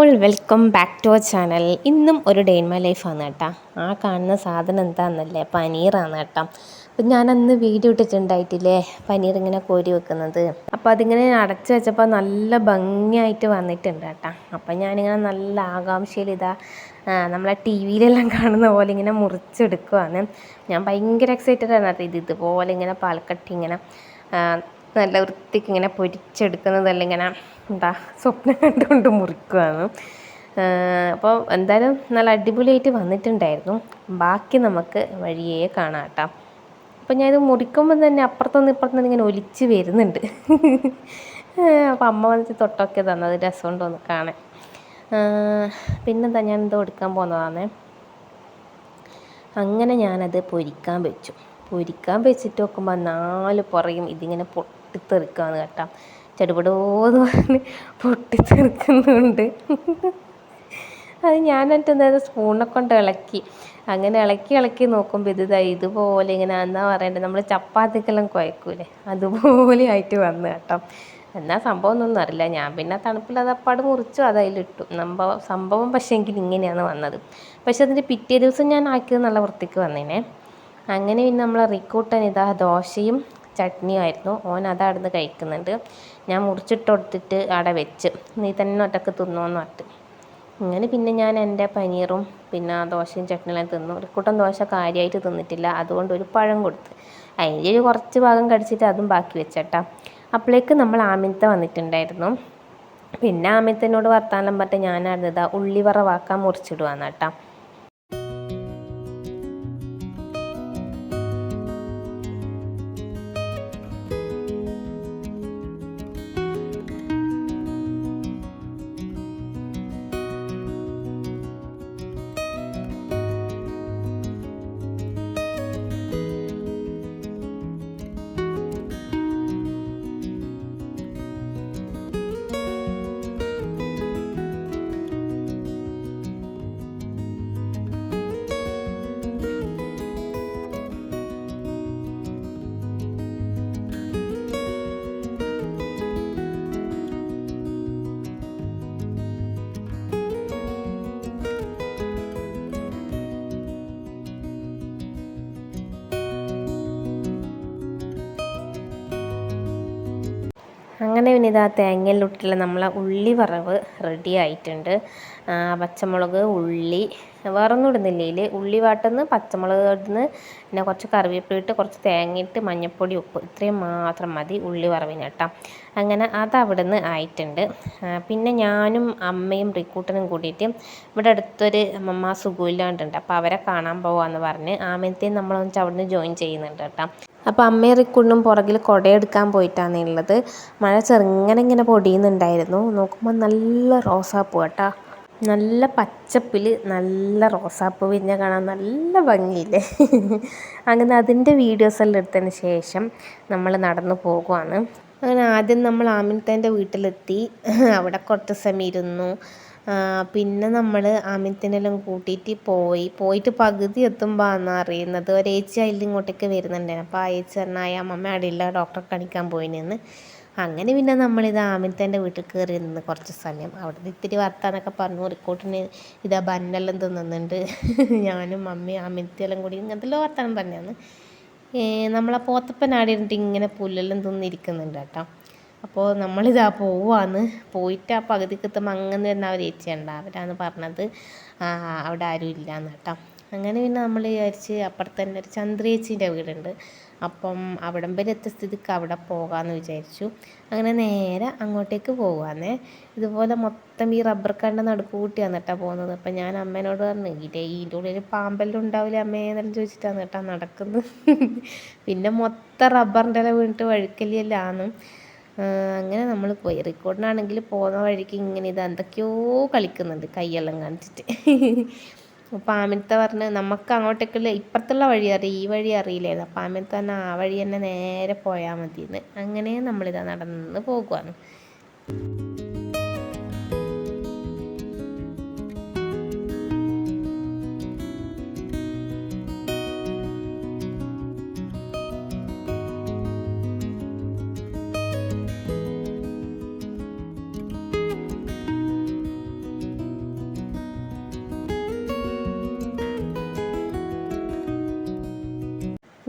Welcome back to our channel ഇന്നും ഒരു day in my ലൈഫാണ് കേട്ടോ. ആ കാണുന്ന സാധനം എന്താണെന്നല്ലേ പനീറാണ് കേട്ടോ. അപ്പം ഞാനന്ന് വീഡിയോ ഇട്ടിട്ടുണ്ടായിട്ടില്ലേ? പനീർ ഇങ്ങനെ കോരി വെക്കുന്നത്. അപ്പോൾ അതിങ്ങനെ അടച്ച് വെച്ചപ്പോൾ നല്ല ഭംഗിയായിട്ട് വന്നിട്ടുണ്ട് കേട്ടോ. അപ്പം ഞാനിങ്ങനെ നല്ല ആകാംക്ഷയിൽ ഇതാ നമ്മളെ ടി വിയിലെല്ലാം കാണുന്ന പോലെ ഇങ്ങനെ മുറിച്ചെടുക്കുവാണ്. ഞാൻ ഭയങ്കര എക്സൈറ്റഡ് ആണ് കേട്ടോ ഇത് ഇതുപോലെ ഇങ്ങനെ പാലക്കട്ടി ഇങ്ങനെ നല്ല വൃത്തിക്ക് ഇങ്ങനെ പൊരിച്ചെടുക്കുന്നതല്ല ഇങ്ങനെ എന്താ സ്വപ്നം കണ്ടുകൊണ്ട് മുറിക്കുവാണ്. അപ്പോൾ എന്തായാലും നല്ല അടിപൊളിയായിട്ട് വന്നിട്ടുണ്ടായിരുന്നു. ബാക്കി നമുക്ക് വഴിയേ കാണാം കേട്ടോ. അപ്പോൾ ഞാനിത് മുറിക്കുമ്പോൾ തന്നെ അപ്പുറത്തുനിന്ന് ഇപ്പുറത്തുനിന്ന് ഇങ്ങനെ ഒലിച്ച് വരുന്നുണ്ട്. അപ്പോൾ അമ്മ വന്നിട്ട് തൊട്ടൊക്കെ തന്നത് രസമുണ്ടോ ഒന്ന് കാണാൻ. പിന്നെന്താ ഞാൻ എന്തോ എടുക്കാൻ പോകുന്നതാണേ. അങ്ങനെ ഞാനത് പൊരിക്കാൻ വെച്ചു. പൊരിക്കാൻ വെച്ചിട്ട് നോക്കുമ്പോൾ നാല് പുറയും ഇതിങ്ങനെ പൊട്ടിത്തെറിക്കാന്ന് കേട്ടോ. ചടുപടോന്ന് പറഞ്ഞ് പൊട്ടിത്തെറിക്കുന്നുണ്ട്. അത് ഞാൻ എന്നിട്ട് സ്പൂണിനെ കൊണ്ട് ഇളക്കി. അങ്ങനെ ഇളക്കി ഇളക്കി നോക്കുമ്പോൾ ഇത് ഇതുപോലെ ഇങ്ങനെ എന്നാ പറയണ്ടത് നമ്മൾ ചപ്പാത്തിക്കെല്ലാം കുഴക്കൂലേ? അതുപോലെ ആയിട്ട് വന്നു കേട്ടോ. എന്നാ സംഭവം ഒന്നും അറിയില്ല. ഞാൻ പിന്നെ തണുപ്പിൽ അത് അപ്പാട് മുറിച്ചു അതായിട്ടു സംഭവം സംഭവം പക്ഷേ എങ്കിൽ ഇങ്ങനെയാണ് വന്നത്. പക്ഷെ അതിന്റെ പിറ്റേ ദിവസം ഞാൻ ആക്കിയത് നല്ല വൃത്തിക്ക് വന്നേനെ. അങ്ങനെ പിന്നെ നമ്മൾ റിക്കൂട്ടൻ ഇതാ ദോശയും ചട്നിയും ആയിരുന്നു. ഓൻ അതവിടുന്ന് കഴിക്കുന്നുണ്ട്. ഞാൻ മുറിച്ചിട്ട് കൊടുത്തിട്ട് അവിടെ വെച്ച്. നീ തന്നെ ഒറ്റയ്ക്ക് തിന്നോന്ന് പറഞ്ഞിട്ട്. ഇങ്ങനെ പിന്നെ ഞാൻ എന്റെ പനീറും പിന്നെ ദോശയും ചട്നിയെല്ലാം തിന്നു. ഒരു കൂട്ടം ദോശ കാര്യമായിട്ട് തിന്നിട്ടില്ല. അതുകൊണ്ട് ഒരു പഴം കൊടുത്ത്. അതിന്റെ ഒരു കുറച്ച് ഭാഗം കടിച്ചിട്ട് അതും ബാക്കി വെച്ചേട്ടാ. അപ്പോഴേക്ക് നമ്മൾ ആമിത്ത വന്നിട്ടുണ്ടായിരുന്നു. പിന്നെ ആമിത്തനോട് വർത്താനം പറഞ്ഞിട്ട് ഞാനായിരുന്നു ഇതാ ഉള്ളിവറ വാക്കാൻ മുറിച്ചിടുവാന്ന് അങ്ങനെ പിന്നെ ഇതാ തേങ്ങയിലിട്ടിട്ടുള്ള നമ്മളെ ഉള്ളി വറവ് റെഡി ആയിട്ടുണ്ട് പച്ചമുളക് ഉള്ളി വേറൊന്നും ഇടുന്നില്ല. ഇതിൽ ഉള്ളി വാട്ടുന്ന് പച്ചമുളക് ഇടുന്ന് പിന്നെ കുറച്ച് കറിവേപ്പില ഇട്ട് കുറച്ച് തേങ്ങ ഇട്ട് മഞ്ഞൾപ്പൊടി ഉപ്പ് ഇത്രയും മാത്രം മതി ഉള്ളി വറവിന് കേട്ടോ. അങ്ങനെ അത് അവിടെ നിന്ന് ആയിട്ടുണ്ട് പിന്നെ ഞാനും അമ്മയും റിക്കൂട്ടനും കൂടിയിട്ട് ഇവിടെ അടുത്തൊരു അമ്മമ്മ സുഖമില്ലാണ്ടുണ്ട് അപ്പോൾ അവരെ കാണാൻ പോവാന്ന് പറഞ്ഞ് ആമയത്തെയും നമ്മളൊന്നിച്ച് അവിടെ നിന്ന് ജോയിൻ ചെയ്യുന്നുണ്ട് കേട്ടോ. അപ്പോൾ അമ്മയും റിക്കുണ്ണും പുറകിൽ കുടയെടുക്കാൻ പോയിട്ടാണ് ഉള്ളത്. മഴ ചെറുങ്ങനെ ഇങ്ങനെ പൊടിയുന്നുണ്ടായിരുന്നു. നോക്കുമ്പോൾ നല്ല റോസാപ്പൂ കേട്ടോ. നല്ല പച്ചപ്പിൽ നല്ല റോസാപ്പൂ വിരിഞ്ഞ കാണാൻ നല്ല ഭംഗിയില്ലേ? അങ്ങനെ അതിന്റെ വീഡിയോസ് എല്ലാം എടുത്തതിന് ശേഷം നമ്മൾ നടന്നു പോകുവാണ്. അങ്ങനെ ആദ്യം നമ്മൾ ആമിനത്തേന്റെ വീട്ടിലെത്തി. അവിടെ കുറച്ച് സമയം ഇരുന്നു. പിന്നെ നമ്മൾ അമിത്തിനെല്ലാം കൂട്ടിയിട്ട് പോയി. പോയിട്ട് പകുതി എത്തുമ്പോൾ ആണ് അറിയുന്നത് ഒരേച്ചി അതിൽ ഇങ്ങോട്ടേക്ക് വരുന്നുണ്ടായിരുന്നു അപ്പോൾ ആ ഏച്ചി പറഞ്ഞാൽ അമ്മമ്മ അടിയില്ല ഡോക്ടറെ കാണിക്കാൻ പോയിനെന്ന്. അങ്ങനെ പിന്നെ നമ്മളിത് ആമിത്തന്റെ വീട്ടിൽ കയറി നിന്ന് കുറച്ച് സമയം. അവിടെ ഇത്തിരി വർത്താനൊക്കെ പറഞ്ഞു. റിക്കോട്ടിന് ഇതാ ബന്നെല്ലാം തിന്നുന്നുണ്ട്. ഞാനും അമ്മയും ആമിത്തെല്ലാം കൂടി ഇങ്ങനത്തെ വർത്താനം തന്നെയാണ് നമ്മളെ പോത്തപ്പൻ ആടി ഇരുന്നിട്ട് ഇങ്ങനെ പുല്ലെല്ലാം തിന്നിരിക്കുന്നുണ്ട് കേട്ടോ. അപ്പോൾ നമ്മളിതാ പോവാന്ന്. പോയിട്ട് ആ പകുതിക്ക് എത്തുമ്പോൾ അങ്ങനെ തന്നെ അവർ ഏച്ചിയുണ്ട്. അവരാണ് പറഞ്ഞത് അവിടെ ആരും ഇല്ലയെന്ന് കേട്ടോ. അങ്ങനെ പിന്നെ നമ്മൾ വിചാരിച്ച് അപ്പുറത്ത് തന്നെ ഒരു ചന്ദ്രേച്ചീന്റെ വീടുണ്ട്. അപ്പം അവിടം വരെ സ്ഥിതിക്ക് അവിടെ പോകാമെന്ന് വിചാരിച്ചു. അങ്ങനെ നേരെ അങ്ങോട്ടേക്ക് പോകാന്നേ ഇതുപോലെ മൊത്തം ഈ റബ്ബർ കണ്ട നടുപ്പ് കൂട്ടിയാണ് കേട്ടോ പോകുന്നത്. അപ്പം ഞാൻ അമ്മേനോട് പറഞ്ഞു ഇതേ ഇതിന്റെ ഉള്ളിൽ പാമ്പെല്ലാം ഉണ്ടാവില്ല അമ്മേ? എന്നെല്ലാം ചോദിച്ചിട്ടാണ് കേട്ടോ നടക്കുന്നത്. പിന്നെ മൊത്തം റബ്ബറിന്റെ ഇല വീണിട്ട് വഴുക്കലിയെല്ലാം അങ്ങനെ നമ്മൾ പോയി. റെക്കോർഡിനാണെങ്കിൽ പോകുന്ന വഴിക്ക് ഇങ്ങനെ ഇത് എന്തൊക്കെയോ കളിക്കുന്നുണ്ട്. കൈയെല്ലാം കാണിച്ചിട്ട്. അപ്പോൾ ആമിനത്തെ പറഞ്ഞ് നമുക്ക് അങ്ങോട്ടേക്കുള്ള ഇപ്പുറത്തുള്ള വഴി അറിയാം ഈ വഴി അറിയില്ലായിരുന്നു. അപ്പോൾ ആമിനത്തെ തന്നെ ആ വഴി തന്നെ നേരെ പോയാൽ മതിയെന്ന് അങ്ങനെ നമ്മളിതാ നടന്ന് പോകുവാണ്.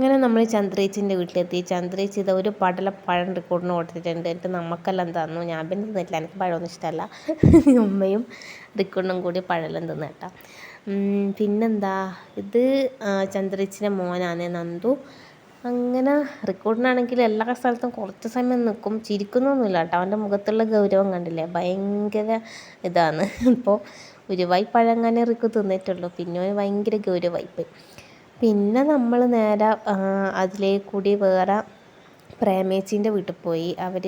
അങ്ങനെ നമ്മൾ ചന്ദ്രേച്ചിന്റെ വീട്ടിലെത്തി. ചന്ദ്രേച്ചി ഇത് ഒരു പടല പഴം റെക്കോർഡിന് കൊടുത്തിട്ടുണ്ട്. എന്നിട്ട് നമുക്കെല്ലാം തന്നു. ഞാൻ പിന്നെ തിന്നിട്ടില്ല. എനിക്ക് പഴമൊന്നും ഇഷ്ടമല്ല. ഉമ്മയും റിക്കോർഡിനും കൂടി പഴമെല്ലാം തിന്നു കേട്ടോ. പിന്നെന്താ? ഇത് ചന്ദ്രേച്ചിന്റെ മോനാണ് നന്ദു. അങ്ങനെ റെക്കോർഡിനാണെങ്കിൽ എല്ലാ സ്ഥലത്തും കുറച്ച് സമയം നിൽക്കും. ചിരിക്കുന്നൊന്നുമില്ല കേട്ടോ. അവന്റെ മുഖത്തുള്ള ഗൗരവം കണ്ടില്ലേ? ഭയങ്കര ഇതാണ്. ഇപ്പോൾ ഒരു പഴങ്ങാനേ റിക്കു തിന്നിട്ടുള്ളൂ. പിന്നെ ഭയങ്കര ഗൗരവമായിപ്പോയി പിന്നെ നമ്മൾ നേരെ അതിലേ കൂടി വേറെ പ്രേമേച്ചീന്റെ വീട്ടിൽ പോയി. അവർ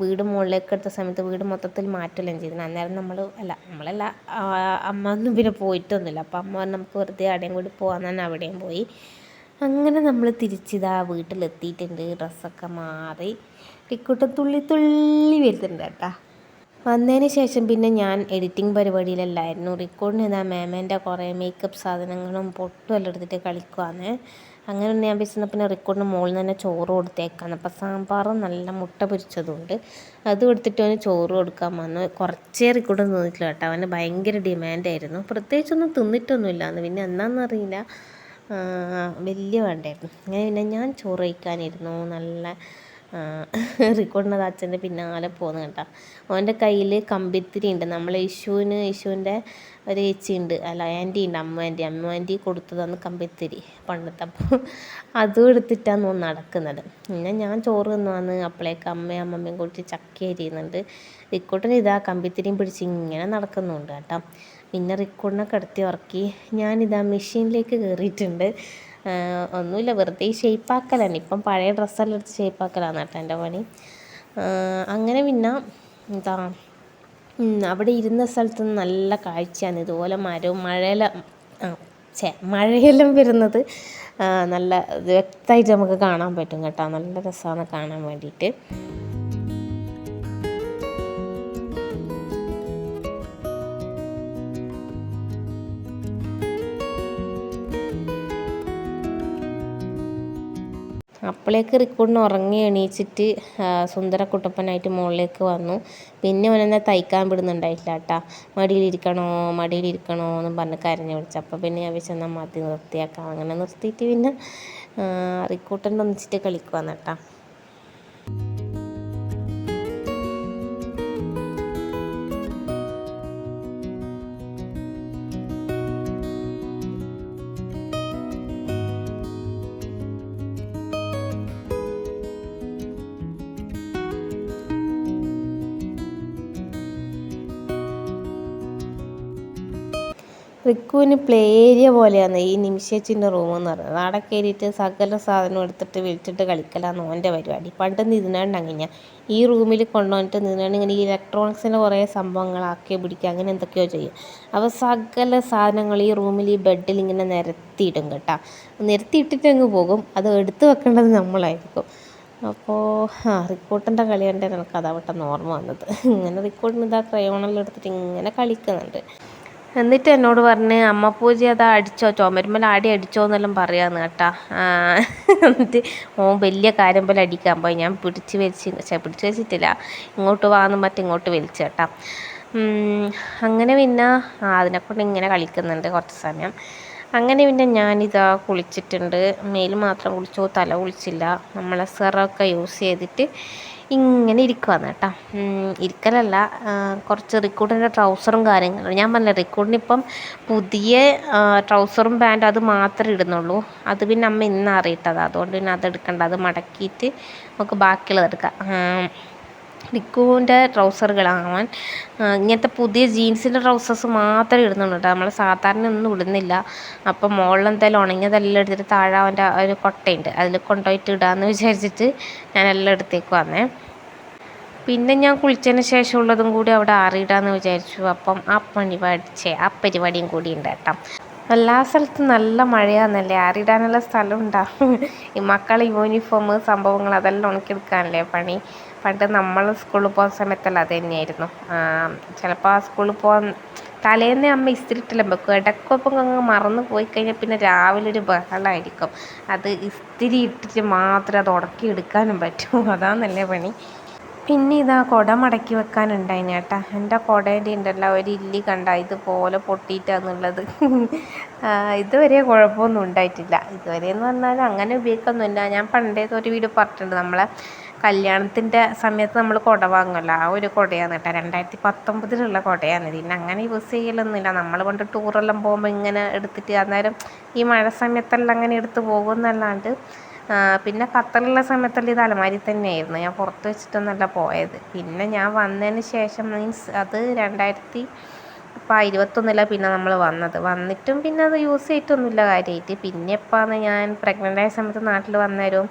വീട് മുകളിലേക്ക് എടുത്ത സമയത്ത് വീട് മൊത്തത്തിൽ മാറ്റമെല്ലാം ചെയ്തു. അന്നേരം നമ്മൾ അല്ല നമ്മളല്ല അമ്മ ഒന്നും പിന്നെ പോയിട്ടൊന്നുമില്ല. അപ്പം അമ്മ നമുക്ക് വെറുതെ അവിടെയും കൂടി പോകാൻ അവിടെയും പോയി. അങ്ങനെ നമ്മൾ തിരിച്ചിതാ വീട്ടിലെത്തിയിട്ടുണ്ട്. ഡ്രസ്സൊക്കെ മാറി. ഇക്കൂട്ടം തുള്ളി തുള്ളി വരുന്നുണ്ട് കേട്ടോ. വന്നതിന് ശേഷം പിന്നെ ഞാൻ എഡിറ്റിംഗ് പരിപാടിയിലല്ലായിരുന്നു. റെക്കോർഡിന് ഇതാ മേമേന്റെ കുറേ മേക്കപ്പ് സാധനങ്ങളും പൊട്ടും എല്ലാം എടുത്തിട്ട് കളിക്കുവാണ് അങ്ങനെ ഒന്ന് ഞാൻ വിശന്ന പിന്നെ റെക്കോർഡിന് മുകളിൽ തന്നെ ചോറ് കൊടുത്തേക്കാണ് അപ്പോൾ സാമ്പാറും നല്ല മുട്ട പൊരിച്ചതുകൊണ്ട് അത് കൊടുത്തിട്ട് അവന് ചോറ് കൊടുക്കാൻ വന്നു. കുറച്ചേ റെക്കോർഡ് തിന്നിട്ടില്ല കേട്ടോ. അവന് ഭയങ്കര ഡിമാൻഡായിരുന്നു പ്രത്യേകിച്ചൊന്നും തിന്നിട്ടൊന്നുമില്ല എന്ന് പിന്നെ എന്നാന്നറിയില്ല വലിയ വേണ്ടായിരുന്നു. അങ്ങനെ പിന്നെ ഞാൻ ചോറ് കഴിക്കാനിരുന്നു. നല്ല റിക്കോർഡിനത് അച്ഛന്റെ പിന്നാലെ പോകുന്ന കേട്ടോ. ഓന്റെ കയ്യിൽ കമ്പിത്തിരി ഉണ്ട്. നമ്മളെ യേശുവിന് യേശുവിന്റെ ഒരു ഏച്ചി ഉണ്ട്. അല്ല ആന്റി ഉണ്ട് അമ്മ ആന്റി. അമ്മ ആന്റി കൊടുത്തതാണ് കമ്പിത്തിരി പണ്ടത്തെ അപ്പോൾ അതും എടുത്തിട്ടാണ് ഒന്ന് നടക്കുന്നത്. പിന്നെ ഞാൻ ചോറ് തിന്നുവന്ന് അപ്പോഴേക്ക് അമ്മയും അമ്മമ്മയും കൂട്ടി ചക്ക അരിയുന്നുണ്ട്. റിക്കോർഡിന് ഇതാ കമ്പിത്തിരിയും പിടിച്ച് ഇങ്ങനെ നടക്കുന്നുണ്ട് കേട്ടോ. പിന്നെ റിക്കോർഡിനെ കിടത്തി ഉറക്കി ഞാനിതാ മെഷീനിലേക്ക് കയറിയിട്ടുണ്ട്. ഒന്നുമില്ല വെറുതെ ഷേപ്പാക്കലാണ്. ഇപ്പം പഴയ ഡ്രസ്സെല്ലാം എടുത്ത് ഷേപ്പാക്കലാണ് കേട്ടോ എന്റെ പണി. അങ്ങനെ പിന്നെ എന്താ അവിടെ ഇരുന്ന സ്ഥലത്ത് നിന്ന് നല്ല കാഴ്ചയാണ്. ഇതുപോലെ മരവും മഴയെല്ലാം ചേ മഴയെല്ലാം വരുന്നത് നല്ല വ്യക്തമായിട്ട് നമുക്ക് കാണാൻ പറ്റും കേട്ടോ. നല്ല രസമാണ് കാണാൻ വേണ്ടിയിട്ട്. അപ്പോഴേക്ക് റിക്കോർഡിന് ഉറങ്ങി എണീച്ചിട്ട് സുന്ദരക്കുട്ടപ്പനായിട്ട് മുകളിലേക്ക് വന്നു. പിന്നെ അവനെന്നെ തയ്ക്കാൻ വിടുന്നുണ്ടായിട്ടില്ല കേട്ടാ മടിയിലിരിക്കണോ മടിയിലിരിക്കണോ എന്നും പറഞ്ഞ് കരഞ്ഞു വിളിച്ചു. അപ്പോൾ പിന്നെ ഞാൻ വിളിച്ചെന്നാൽ മതി നിർത്തിയാക്കാം. അങ്ങനെ നിർത്തിയിട്ട് പിന്നെ റിക്കൂട്ടന്റെ ഒന്നിച്ചിട്ട് കളിക്കുവാന്ന് കേട്ടാ. റിക്കുവിന് പ്ലേ ഏരിയ പോലെയാണ് ഈ നിമിഷേച്ചിന്റെ റൂം എന്ന് പറയുന്നത്. അവിടെ കയറിയിട്ട് സകല സാധനം എടുത്തിട്ട് വിളിച്ചിട്ട് കളിക്കലാണ് ഓന്റെ പരിപാടി. പണ്ട് നിതിനാണ്ട് അങ്ങനെ ഈ റൂമിൽ കൊണ്ടുവന്നിട്ട് നിതിനാണ്ട് ഇങ്ങനെ ഇലക്ട്രോണിക്സിന്റെ കുറേ സംഭവങ്ങളാക്കി പിടിക്കുക അങ്ങനെ എന്തൊക്കെയോ ചെയ്യും. അപ്പോൾ സകല സാധനങ്ങൾ ഈ റൂമിൽ ഈ ബെഡിൽ ഇങ്ങനെ നിരത്തിയിടും കേട്ടോ. നിരത്തിയിട്ടിട്ട് അങ്ങ് പോകും. അത് എടുത്തു വെക്കേണ്ടത് നമ്മളായിരിക്കും. അപ്പോൾ ആ റിക്കോട്ടിന്റെ കളി കണ്ടേ എനിക്ക് അതാവട്ടെ ഓർമ്മ വന്നത്. ഇങ്ങനെ റിക്കോട്ടിന് ഇതാ ക്രയോണെല്ലാം എടുത്തിട്ട് ഇങ്ങനെ കളിക്കുന്നുണ്ട്. എന്നിട്ട് എന്നോട് പറഞ്ഞ് അമ്മ പൂജ അതാ അടിച്ചോ ചുമരുമ്മൽ ആടി അടിച്ചോ എന്നെല്ലാം പറയാന്ന് കേട്ടാ. എന്നിട്ട് ഓൻ വലിയ കാര്യം പോലെ അടിക്കാൻ പോയി. ഞാൻ പിടിച്ച് വലിച്ച് പിടിച്ച് വെച്ചിട്ടില്ല ഇങ്ങോട്ട് വാന്ന് മറ്റേ ഇങ്ങോട്ട് വലിച്ചു കേട്ടാ. അങ്ങനെ പിന്നെ അതിനെക്കൊണ്ട് ഇങ്ങനെ കളിക്കുന്നുണ്ട് കുറച്ച് സമയം. അങ്ങനെ പിന്നെ ഞാനിതാ കുളിച്ചിട്ടുണ്ട്. മേൽ മാത്രം കുളിച്ചു തല കുളിച്ചില്ല. നമ്മളെ സെറൊക്കെ യൂസ് ചെയ്തിട്ട് ഇങ്ങനെ ഇരിക്കുവാന്ന് കേട്ടോ. ഇരിക്കലല്ല. കുറച്ച് റിക്കൂട്ടിന്റെ ട്രൗസറും കാര്യങ്ങളും. ഞാൻ പറഞ്ഞില്ല റിക്കൂട്ടിന് ഇപ്പം പുതിയ ട്രൗസറും പാന്റും അത് മാത്രമേ ഇടുന്നുള്ളൂ. അത് പിന്നെ അമ്മ ഇന്ന് അറിയിട്ടതാണ് അതുകൊണ്ട് പിന്നെ അത് എടുക്കണ്ട അത് മടക്കിയിട്ട് നമുക്ക് ബാക്കിയുള്ളത് എടുക്കാം. റിക്കുവിന്റെ ട്രൗസറുകളാവാൻ ഇങ്ങനത്തെ പുതിയ ജീൻസിന്റെ ട്രൗസേഴ്സ് മാത്രമേ ഇടുന്നുള്ളൂ കേട്ടോ. നമ്മൾ സാധാരണ ഒന്നും ഇടുന്നില്ല. അപ്പം മുകളിൽ എന്തായാലും ഉണങ്ങിയതെല്ലാം എടുത്തിട്ട് താഴെ അവന്റെ ഒരു കൊട്ടയുണ്ട്. അതിൽ കൊണ്ടുപോയിട്ട് ഇടാമെന്ന് വിചാരിച്ചിട്ട് ഞാൻ എല്ലാം എടുത്തേക്ക് വന്നേ. പിന്നെ ഞാൻ കുളിച്ചതിന് ശേഷമുള്ളതും കൂടി അവിടെ അറിയിടാമെന്ന് വിചാരിച്ചു. അപ്പം ആ പണി പഠിച്ചേ ആ പരിപാടിയും കൂടി ഉണ്ട് കേട്ടോ. എല്ലാ സ്ഥലത്തും നല്ല മഴയാണെന്നല്ലേ അറിയിടാനുള്ള സ്ഥലം ഉണ്ടാവും. ഈ മക്കളെ യൂണിഫോം സംഭവങ്ങൾ അതെല്ലാം ഉണക്കിയെടുക്കാനല്ലേ പണി? പണ്ട് നമ്മൾ സ്കൂളിൽ പോകുന്ന സമയത്തല്ല അത് തന്നെയായിരുന്നു ചിലപ്പോൾ ആ സ്കൂളിൽ പോകാൻ തലേന്ന് അമ്മ ഇസ്തിരിട്ടില്ല വെക്കും ഇടയ്ക്കൊപ്പം അങ്ങ് മറന്നു പോയി കഴിഞ്ഞാൽ പിന്നെ രാവിലെ ഒരു ബഹളമായിരിക്കും അത് ഇസ്തിരി ഇട്ടിട്ട് മാത്രമേ അത് ഉടക്കി എടുക്കാനും പറ്റൂ അതാണല്ലേ പണി. പിന്നെ ഇതാ കുട മടക്കി വെക്കാനുണ്ടായിന് കേട്ടാ എന്റെ കുടേന്റെ ഉണ്ടല്ലോ ഒരു ഇല്ലി കണ്ട ഇതുപോലെ പൊട്ടിയിട്ടാന്നുള്ളത് ഇതുവരെ കുഴപ്പമൊന്നും ഉണ്ടായിട്ടില്ല. ഇതുവരെ എന്ന് പറഞ്ഞാൽ അങ്ങനെ ഉപയോഗിക്കൊന്നുമില്ല. ഞാൻ പണ്ടേത് ഒരു വീട് പറഞ്ഞിട്ടുണ്ട്. നമ്മളെ കല്യാണത്തിന്റെ സമയത്ത് നമ്മൾ കുട വാങ്ങുമല്ലോ. ആ ഒരു കുടയാണ് കേട്ടോ. രണ്ടായിരത്തി പത്തൊമ്പതിലുള്ള കുടയാണ്. പിന്നെ അങ്ങനെ യൂസ് ചെയ്യലൊന്നുമില്ല. നമ്മൾ പണ്ട് ടൂറെല്ലാം പോകുമ്പോൾ ഇങ്ങനെ എടുത്തിട്ട് അന്നേരം ഈ മഴ സമയത്തെല്ലാം അങ്ങനെ എടുത്ത് പോകുമെന്നല്ലാണ്ട് പിന്നെ ഖത്തറിലുള്ള സമയത്തല്ല ഇത് അലമാരി തന്നെയായിരുന്നു. ഞാൻ പുറത്ത് വെച്ചിട്ടൊന്നല്ല പോയത്. പിന്നെ ഞാൻ വന്നതിന് ശേഷം മീൻസ് അത് രണ്ടായിരത്തി ഇപ്പം ഇരുപത്തൊന്നില്ല പിന്നെ നമ്മൾ വന്നത്. വന്നിട്ടും പിന്നെ അത് യൂസ് ചെയ്തിട്ടൊന്നുമില്ല കാര്യമായിട്ട്. പിന്നെ എപ്പോഴാണ് ഞാൻ പ്രഗ്നന്റ് ആയ സമയത്ത് നാട്ടിൽ വന്നേരവും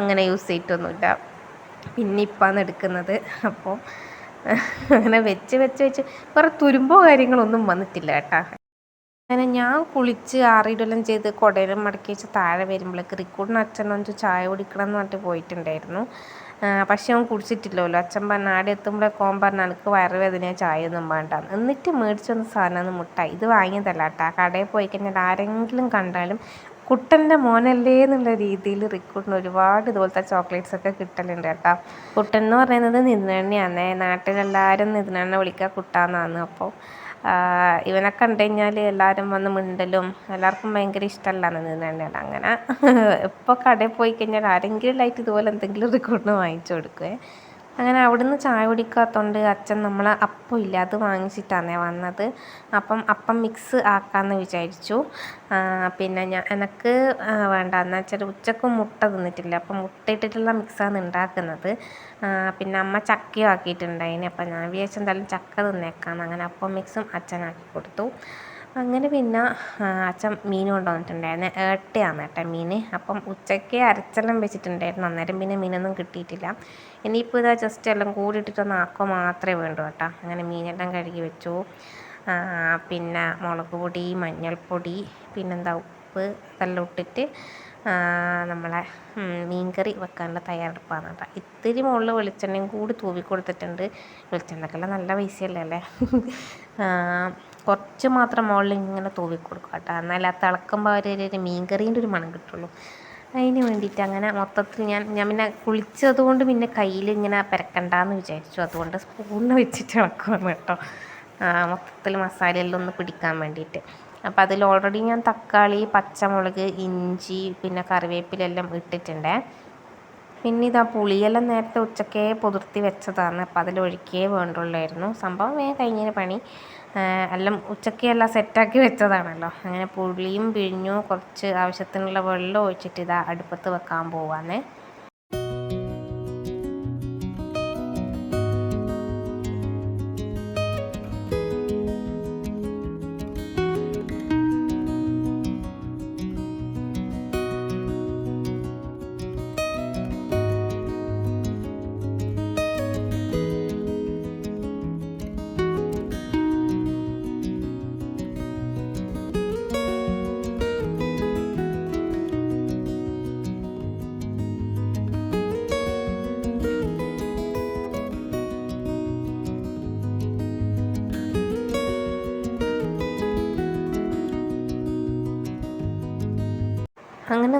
അങ്ങനെ യൂസ് ചെയ്തിട്ടൊന്നുമില്ല. പിന്നെ ഇപ്പാണ് എടുക്കുന്നത്. അപ്പോൾ അങ്ങനെ വെച്ച് വെച്ച് വെച്ച് വേറെ തുരുമ്പോ കാര്യങ്ങളൊന്നും വന്നിട്ടില്ല കേട്ടോ. അങ്ങനെ ഞാൻ കുളിച്ച് ആറിയിടെല്ലാം ചെയ്ത് കുടയിലും മടക്കി വെച്ച് താഴെ വരുമ്പോഴേക്ക് റിക്കൂടിന് അച്ഛൻ വന്നിട്ട് ചായ കുടിക്കണം എന്ന് പറഞ്ഞിട്ട് പോയിട്ടുണ്ടായിരുന്നു. പക്ഷെ അവൻ കുടിച്ചിട്ടില്ലല്ലോ അച്ഛൻ പറഞ്ഞ ആടെ എത്തുമ്പോഴേ കോം പറഞ്ഞ എനിക്ക് വയറുവേദനയോ ചായ ഒന്നും വേണ്ട എന്നിട്ട് മേടിച്ചു വന്ന സാധനമാണ് മുട്ടായി. ഇത് വാങ്ങിയതല്ല കേട്ടോ. കടയിൽ പോയി കഴിഞ്ഞാൽ ആരെങ്കിലും കണ്ടാലും കുട്ടന്റെ മോനല്ലേ എന്നുള്ള രീതിയിൽ റിക്കൂട്ടിന് ഒരുപാട് ഇതുപോലത്തെ ചോക്ലേറ്റ്സ് ഒക്കെ കിട്ടലുണ്ട് കേട്ടോ. കുട്ടൻ എന്ന് പറയുന്നത് നിന്നെണ്ണയാണ് നാട്ടിലെല്ലാവരും നിന്നെണ്ണ വിളിക്കുക കുട്ടാന്നാണ് അപ്പോൾ ഇവനെ കണ്ടു കഴിഞ്ഞാൽ എല്ലാവരും വന്ന് മിണ്ടലും എല്ലാവർക്കും ഭയങ്കര ഇഷ്ടമല്ലാന്ന് നിന്നെണ്ണയാണ് അങ്ങനെ ഇപ്പോൾ കടയിൽ പോയി കഴിഞ്ഞാൽ ആരെങ്കിലും ആയിട്ട് ഇതുപോലെ എന്തെങ്കിലും റിക്കൂട്ടിന് വാങ്ങിച്ചു കൊടുക്കുവേ. അങ്ങനെ അവിടുന്ന് ചായ കുടിക്കാത്തതുകൊണ്ട് അച്ഛൻ നമ്മളെ അപ്പം ഇല്ല അത് വാങ്ങിച്ചിട്ടാണ് വന്നത്. അപ്പം അപ്പം മിക്സ് ആക്കാമെന്ന് വിചാരിച്ചു. പിന്നെ ഞാൻ എനിക്ക് വേണ്ട. എന്ന് വെച്ചാൽ ഉച്ചയ്ക്ക് മുട്ട തിന്നിട്ടില്ല. അപ്പം മുട്ട ഇട്ടിട്ടുള്ള മിക്സാണ് ഉണ്ടാക്കുന്നത് പിന്നെ അമ്മ ചക്കയും ആക്കിയിട്ടുണ്ടായിന്. അപ്പം ഞാൻ വിചാരിച്ചു എന്തായാലും ചക്ക തിന്നേക്കാന്ന്. അങ്ങനെ അപ്പം മിക്സും അച്ഛനാക്കി കൊടുത്തു. അങ്ങനെ പിന്നെ അച്ഛൻ മീൻ കൊണ്ടുവന്നിട്ടുണ്ടായിരുന്നു. ഏട്ടയാണ് കേട്ടോ മീൻ. അപ്പം ഉച്ചയ്ക്ക് അരച്ചെല്ലാം വെച്ചിട്ടുണ്ടായിരുന്നു. അന്നേരം പിന്നെ മീനൊന്നും കിട്ടിയിട്ടില്ല. ഇനിയിപ്പോൾ ഇതാ ജസ്റ്റ് എല്ലാം കൂടി ഇട്ടിട്ടൊന്ന് ആക്കുക മാത്രമേ വേണ്ടൂ കേട്ടോ. അങ്ങനെ മീനെല്ലാം കഴുകി വെച്ചു. പിന്നെ മുളക് പൊടി മഞ്ഞൾപ്പൊടി പിന്നെന്താ ഉപ്പ് ഇതെല്ലാം ഇട്ടിട്ട് നമ്മളെ മീൻകറി വെക്കാനുള്ള തയ്യാറെടുപ്പാണ് കേട്ടോ. ഇത്തിരി മുകളിൽ വെളിച്ചെണ്ണയും കൂടി തൂവി കൊടുത്തിട്ടുണ്ട് വെളിച്ചെണ്ണക്കെല്ലാം നല്ല പൈസയല്ലേ അല്ലേ? കുറച്ച് മാത്രം മുകളിൽ ഇങ്ങനെ തൂവി കൊടുക്കുക കേട്ടോ. എന്നാലേ ആ തിളക്കുമ്പോൾ ഒരു മീൻകറീന്റെ ഒരു മണം കിട്ടുള്ളൂ. അതിന് വേണ്ടിയിട്ട് അങ്ങനെ മൊത്തത്തിൽ ഞാൻ ഞാൻ പിന്നെ കുളിച്ചത് കൊണ്ട് പിന്നെ കയ്യിൽ ഇങ്ങനെ പെരക്കണ്ടെന്ന് വിചാരിച്ചു. അതുകൊണ്ട് സ്പൂണിൽ വെച്ചിട്ട് ഇളക്കുവാണ് കേട്ടോ. മൊത്തത്തിൽ മസാലയെല്ലാം ഒന്ന് പിടിക്കാൻ വേണ്ടിയിട്ട്. അപ്പോൾ അതിൽ ഓൾറെഡി ഞാൻ തക്കാളി പച്ചമുളക് ഇഞ്ചി പിന്നെ കറിവേപ്പിലെല്ലാം ഇട്ടിട്ടുണ്ട്. പിന്നെ ഇതാ പുളിയെല്ലാം നേരത്തെ ഉച്ചക്കേ പുതിർത്തി വെച്ചതാണ്. അപ്പോൾ അതിലൊഴിക്കേ വേണ്ടുള്ളായിരുന്നു. സംഭവം വേഗം കഴിഞ്ഞതിന് പണി. എല്ലാം ഉച്ചക്കെല്ലാം സെറ്റാക്കി വെച്ചതാണല്ലോ. അങ്ങനെ പുളിയും പിഴിഞ്ഞു കുറച്ച് ആവശ്യത്തിനുള്ള വെള്ളം ഒഴിച്ചിട്ട് ഇതാ അടുപ്പത്ത് വെക്കാൻ പോവാന്നേ.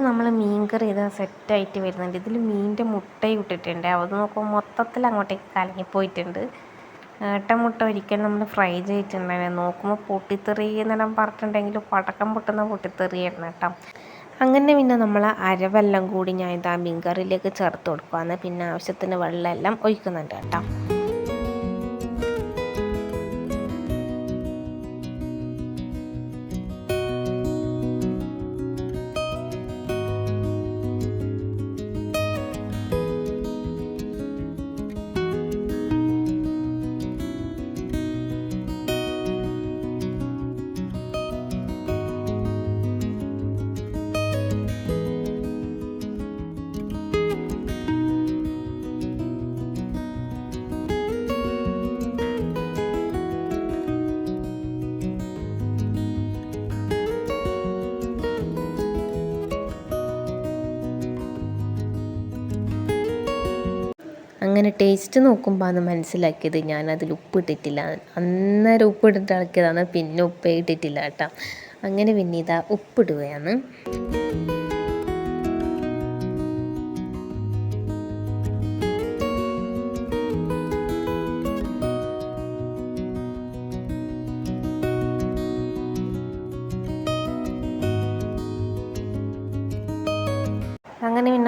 നമ്മൾ മീൻ കറി ഇതാ സെറ്റായിട്ട് വരുന്നുണ്ട്. ഇതിൽ മീനിന്റെ മുട്ടയും ഇട്ടിട്ടുണ്ട്. അത് നോക്കുമ്പോൾ മൊത്തത്തിൽ അങ്ങോട്ടേക്ക് കലങ്ങിപ്പോയിട്ടുണ്ട്. ഏട്ട മുട്ട ഒരിക്കലും നമ്മൾ ഫ്രൈ ചെയ്തിട്ടുണ്ടായിരുന്നു നോക്കുമ്പോൾ പൊട്ടിത്തെറി എന്നെല്ലാം പറഞ്ഞിട്ടുണ്ടെങ്കിൽ പടക്കം പൊട്ടുന്ന പൊട്ടിത്തെറിയായിരുന്നു കേട്ടോ. അങ്ങനെ പിന്നെ നമ്മൾ അരവെല്ലാം കൂടി ഞാൻ ഇതാ മീൻ കറിയിലേക്ക് ചേർത്ത് കൊടുക്കുകയാണ് പിന്നെ ആവശ്യത്തിന് വെള്ളമെല്ലാം ഒഴിക്കുന്നുണ്ട് കേട്ടോ. അങ്ങനെ ടേസ്റ്റ് നോക്കുമ്പോൾ ആണ് മനസ്സിലാക്കിയത് ഞാൻ അതിൽ ഉപ്പിട്ടിട്ടില്ല. അന്നേരം ഉപ്പിട്ടിട്ട് ഇളക്കിയതാണ് പിന്നെ ഉപ്പേ ഇട്ടിട്ടില്ല കേട്ടോ. അങ്ങനെ പിന്നെ ഇതാ ഉപ്പിടുകയാണ്.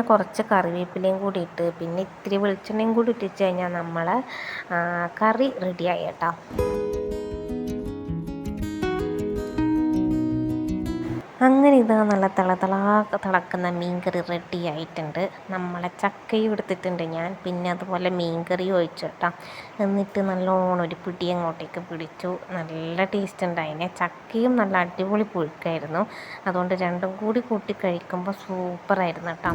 കുറച്ച് കറിവേപ്പിലയും കൂടി ഇട്ട് പിന്നെ ഇത്തിരി വെളിച്ചെണ്ണയും കൂടി ഇട്ടിച്ച് കഴിഞ്ഞാൽ നമ്മളെ കറി റെഡിയായി കേട്ടോ. അങ്ങനെ ഇതാ നല്ല തിള തിളാ തിളക്കുന്ന മീൻകറി റെഡി ആയിട്ടുണ്ട്. നമ്മളെ ചക്കയും എടുത്തിട്ടുണ്ട് ഞാൻ. പിന്നെ അതുപോലെ മീൻകറിയും ഒഴിച്ചു കേട്ടോ. എന്നിട്ട് നല്ലോണം ഒരു പിടി അങ്ങോട്ടേക്ക് പിടിച്ചു. നല്ല ടേസ്റ്റ് ഉണ്ടായിനെ ചക്കയും നല്ല അടിപൊളി പുഴുക്കായിരുന്നു. അതുകൊണ്ട് രണ്ടും കൂടി കൂട്ടി കഴിക്കുമ്പോൾ സൂപ്പറായിരുന്നു കേട്ടോ.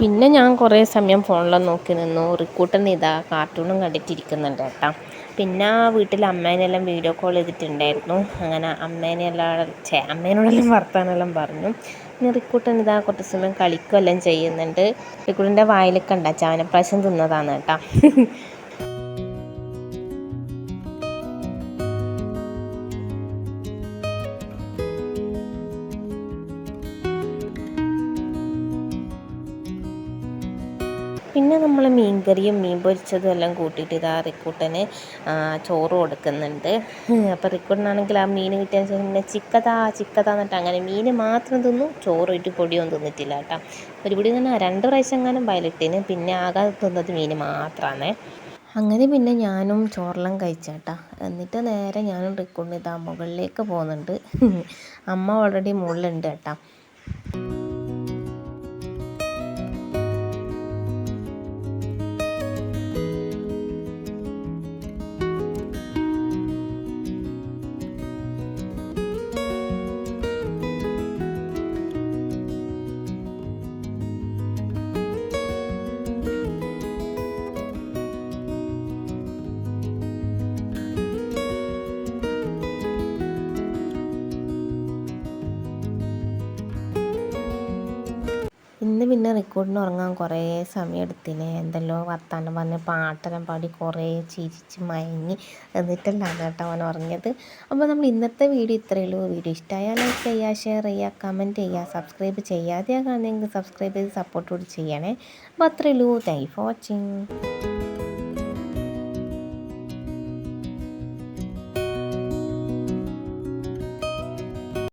പിന്നെ ഞാൻ കുറേ സമയം ഫോണിലും നോക്കി നിന്നു. റിക്കൂട്ടൻ ഇതാ കാർട്ടൂണും കണ്ടിട്ടിരിക്കുന്നുണ്ട് കേട്ടോ. പിന്നെ വീട്ടിൽ അമ്മേനെല്ലാം വീഡിയോ കോൾ ചെയ്തിട്ടുണ്ടായിരുന്നു. അങ്ങനെ അമ്മേനെല്ലാം ചേ അമ്മേനോടെല്ലാം വർത്താനെല്ലാം പറഞ്ഞു. പിന്നെ റിക്കൂട്ടൻ ഇതാ കുറച്ച് സമയം കളിക്കുകയെല്ലാം ചെയ്യുന്നുണ്ട്. റിക്കൂട്ടന്റെ വായിലൊക്കെ ഉണ്ടാ? ചാവനപ്രാശം തിന്നതാണ് കേട്ടോ. മീൻകറിയും മീൻ പൊരിച്ചതും എല്ലാം കൂട്ടിയിട്ട് ഇതാ റിക്കൂട്ടന് ചോറ് കൊടുക്കുന്നുണ്ട്. അപ്പോൾ റിക്കൂട്ടനാണെങ്കിൽ ആ മീൻ കിട്ടിയ പിന്നെ ചിക്കതാ ചിക്കതാ എന്നിട്ട് അങ്ങനെ മീൻ മാത്രം തിന്നു ചോറ് ഇട്ട് പൊടിയൊന്നും തിന്നിട്ടില്ല കേട്ടോ. ഒരു തന്നെ രണ്ട് പ്രാവശ്യം എങ്ങാനും വയലിട്ടിന് പിന്നെ ആകെ തിന്നത് മീൻ മാത്രമാണ് അങ്ങനെ പിന്നെ ഞാനും ചോറെല്ലാം കഴിച്ചാട്ടാ എന്നിട്ട് നേരെ ഞാനും റിക്കൂട്ടിന് ഇതാ മുകളിലേക്ക് പോകുന്നുണ്ട്. അമ്മ ഓൾറെഡി മുകളിലുണ്ട് കേട്ടാ. പിന്നെ റെക്കോർഡിന് ഉറങ്ങാൻ കുറേ സമയം എടുത്തിന് എന്തെല്ലോ വർത്താനം പറഞ്ഞ് പാട്ടെല്ലാം പാടി കുറേ ചിരിച്ച് മയങ്ങി എന്നിട്ടെല്ലാം കേട്ടോ അവൻ ഉറങ്ങിയത്. അപ്പോൾ നമ്മൾ ഇന്നത്തെ വീഡിയോ ഇത്രയേ ഉള്ളൂ. വീഡിയോ ഇഷ്ടമായാൽ ലൈക്ക് ചെയ്യുക ഷെയർ ചെയ്യുക കമന്റ് ചെയ്യുക സബ്സ്ക്രൈബ് ചെയ്യാതെയാണെങ്കിൽ സബ്സ്ക്രൈബ് ചെയ്ത് സപ്പോർട്ട് കൂടി ചെയ്യണേ. അപ്പോൾ അത്രയേ ഉള്ളൂ. Thank for watching